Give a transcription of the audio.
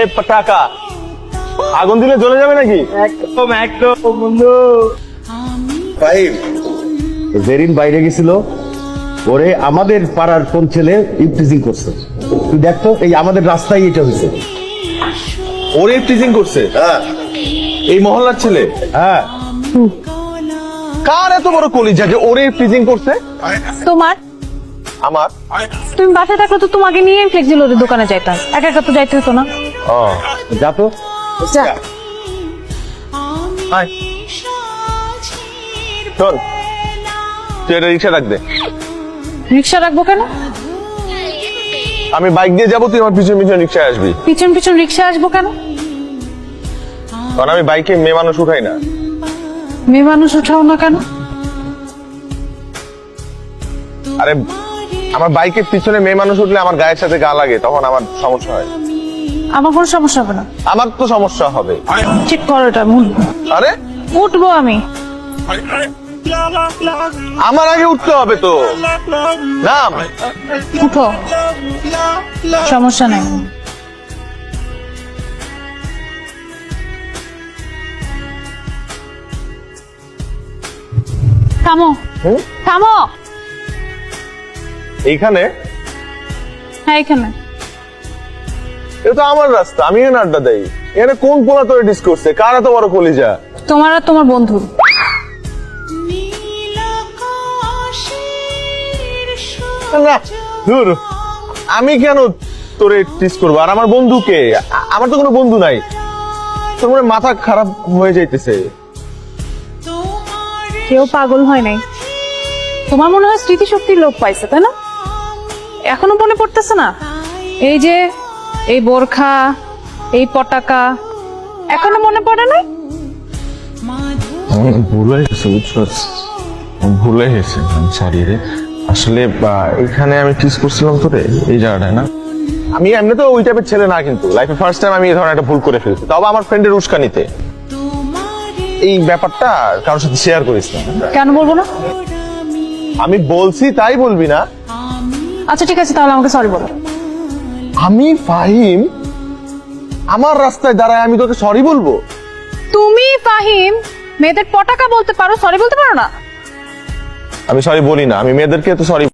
এ টাকা। আগুন দিলে জ্বলে যাবে নাকি? একদম একদম বন্ধু। জেরিন বাইরে গেছিল ওরে আমাদের পাড়ার কোন ছেলে ইপটিজিং করছে? তুই দেখতো এই আমাদের রাস্তায় এটা হয়েছে। ওরে করছে? হ্যাঁ। এই মহল্লার ছেলে? হ্যাঁ। কার এত বড় কলিজা যে ওরে টিচিং করছে? তোমার? আমার। তুমি বাসায় থাকলে তো তোমাকে নিয়ে ফ্লেক্সিল ওদের দোকানে যাইতাম। একা একা তো যাইতে হতো না। ও। যা তো। যা। আয় চল। তুই এটা রিক্সা রাখ দে। রিক্সা রাখব কেন? আমি বাইক দিয়ে যাব তুই আমার পিছনে পিছনে রিক্সায় আসবি। পিছন পিছন রিক্সা আসব কেন? কারণ আমি বাইকে মেয়ে মানুষ উঠাই না। মেয়ে মানুষ উঠাও না কেন? আরে আমার বাইকের পিছনে মেয়ে মানুষ উঠলে আমার গায়ের সাথে গা লাগে তখন আমার সমস্যা হয়। আমার কোনো সমস্যা হবে না। আমার তো সমস্যা হবে। ঠিক করো এটা উঠবো। আরে? উঠবো আমি। আমার আগে উঠতে হবে তো। নাম? উঠো। সমস্যা নাই। থামো। থামো। এইখানে? হ্যাঁ এখানে। এটা তো আমার রাস্তা আমি এখানে আড্ডা দেই। এখানে কোন পোলা তোরে ডিস করছে? কার এত বড় কলিজা? তোমার আর তোমার বন্ধু। না ধুর। আমি কেন তোরে টিস করব? আর আমার বন্ধুকে আমার তো কোনো বন্ধু নাই। তোর মনে মাথা খারাপ হয়ে যাইতেছে। কেউ পাগল হয় নাই। তোমার মনে হয় স্মৃতিশক্তির লোপ পাইছে তাই না? এখনও মনে পড়তেছে না? এই যে এই বোরখা এই পটাকা এখনও মনে পড়ে নাই? আমি ভুলে গেছে বুঝছস ভুলে গেছে সরি রে আসলে এখানে আমি টিস করছিলাম তো রে এই জায়গাটায় না? আমি এমনি তো ওই টাইপের ছেলে না কিন্তু লাইফে ফার্স্ট টাইম আমি এই ধরনের একটা ভুল করে ফেলছি। তবে আমার ফ্রেন্ডের উস্কানিতে এই ব্যাপারটা কারোর সাথে শেয়ার করিস না। কেন বলব না? আমি বলছি তাই বলবি না। আচ্ছা ঠিক আছে তাহলে আমাকে সরি বলো। আমি ফাহিম আমার রাস্তায় দাঁড়ায় আমি তোকে সরি বলব? তুমি ফাহিম মেয়েদের পটাকা বলতে পারো সরি বলতে পারো না? আমি সরি বলি না আমি মেয়েদেরকে তো সরি